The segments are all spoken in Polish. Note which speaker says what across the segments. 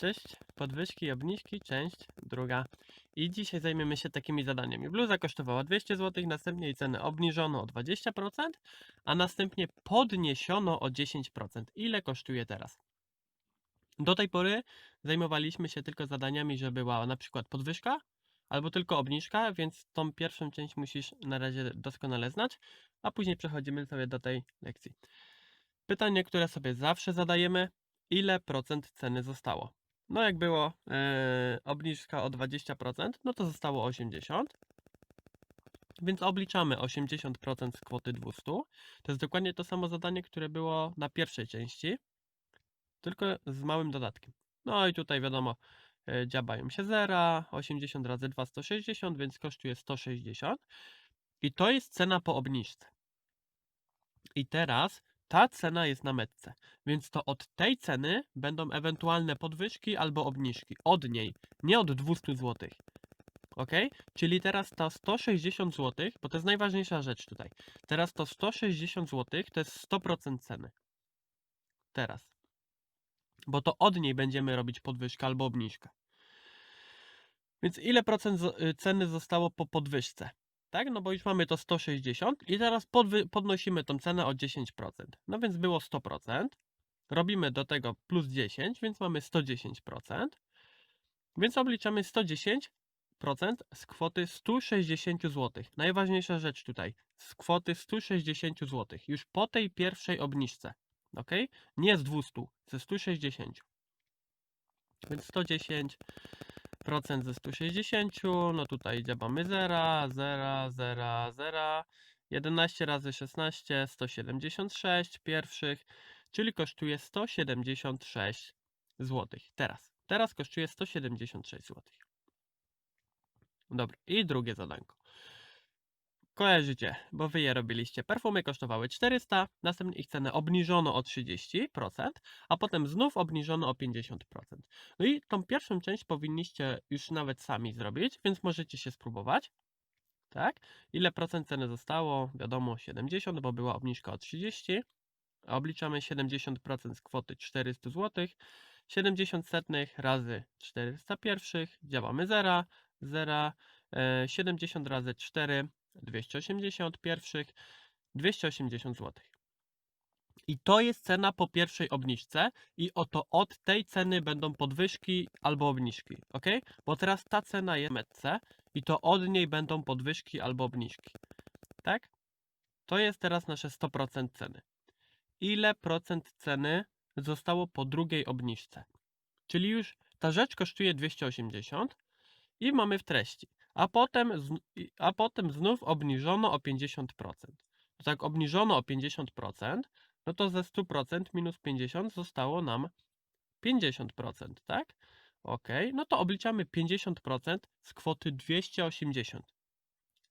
Speaker 1: Cześć, podwyżki i obniżki, część druga. I dzisiaj zajmiemy się takimi zadaniami. Bluza kosztowała 200 zł, następnie jej cenę obniżono o 20%, a następnie podniesiono o 10%. Ile kosztuje teraz? Do tej pory zajmowaliśmy się tylko zadaniami, że była na przykład podwyżka albo tylko obniżka, więc tą pierwszą część musisz na razie doskonale znać, a później przechodzimy sobie do tej lekcji. Pytanie, które sobie zawsze zadajemy, ile procent ceny zostało? No jak było e, obniżka o 20%, no to zostało 80. Więc obliczamy 80% z kwoty 200. To jest dokładnie to samo zadanie, które było na pierwszej części, tylko z małym dodatkiem. No i tutaj wiadomo, e, dziabają się zera, 80 razy 2 160, więc kosztuje 160. I to jest cena po obniżce. I teraz ta cena jest na metce, więc to od tej ceny będą ewentualne podwyżki albo obniżki. Od niej, nie od 200 zł. Ok? Czyli teraz to 160 zł, bo to jest najważniejsza rzecz tutaj. Teraz to 160 zł to jest 100% ceny. Teraz. Bo to od niej będziemy robić podwyżkę albo obniżkę. Więc ile procent y, ceny zostało po podwyżce? Tak, no bo już mamy to 160 i teraz podnosimy tą cenę o 10%. No więc było 100%. Robimy do tego plus 10, więc mamy 110%. Więc obliczamy 110% z kwoty 160 zł. Najważniejsza rzecz tutaj, z kwoty 160 zł. Już po tej pierwszej obniżce. Ok? Nie z 200, ze 160. Więc 110 procent ze 160, no tutaj dziabamy 0, 0, 0, 0, 11 razy 16, 176 pierwszych, czyli kosztuje 176 zł. Teraz, teraz kosztuje 176 zł. Dobra, i drugie zadanko. Kojarzycie, bo wy je robiliście. Perfumy kosztowały 400, następnie ich cenę obniżono o 30%, a potem znów obniżono o 50%. No i tą pierwszą część powinniście już nawet sami zrobić, więc możecie się spróbować. Tak? Ile procent ceny zostało? Wiadomo 70, bo była obniżka o 30. A Obliczamy 70% z kwoty 400 zł. 70 setnych razy 400 pierwszych. Działamy 0, 0, e, 70 razy 4, 280 pierwszych, 280 zł. I to jest cena po pierwszej obniżce i oto od tej ceny będą podwyżki albo obniżki, ok? Bo teraz ta cena jest w metce i to od niej będą podwyżki albo obniżki, tak? To jest teraz nasze 100% ceny. Ile procent ceny zostało po drugiej obniżce? Czyli już ta rzecz kosztuje 280 i mamy w treści. A potem, a potem znów obniżono o 50%. To tak obniżono o 50%, no to ze 100% minus 50 zostało nam 50%, tak? Ok, no to obliczamy 50% z kwoty 280.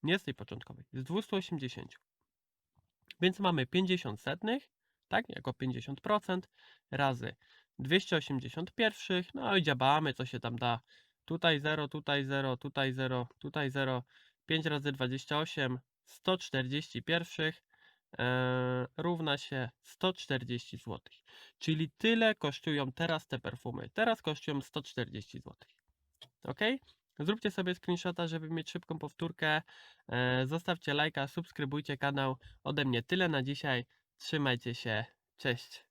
Speaker 1: Nie z tej początkowej, z 280. Więc mamy 50 setnych, tak, jako 50% razy 280 pierwszych, no i dziabamy, co się tam da. Tutaj 0, tutaj 0, tutaj 0, tutaj 0, 5 razy 28, 140 pierwszych e, równa się 140 zł. Czyli tyle kosztują teraz te perfumy. Teraz kosztują 140 zł. Ok? Zróbcie sobie screenshota, żeby mieć szybką powtórkę. E, zostawcie lajka, subskrybujcie kanał. Ode mnie tyle na dzisiaj. Trzymajcie się. Cześć.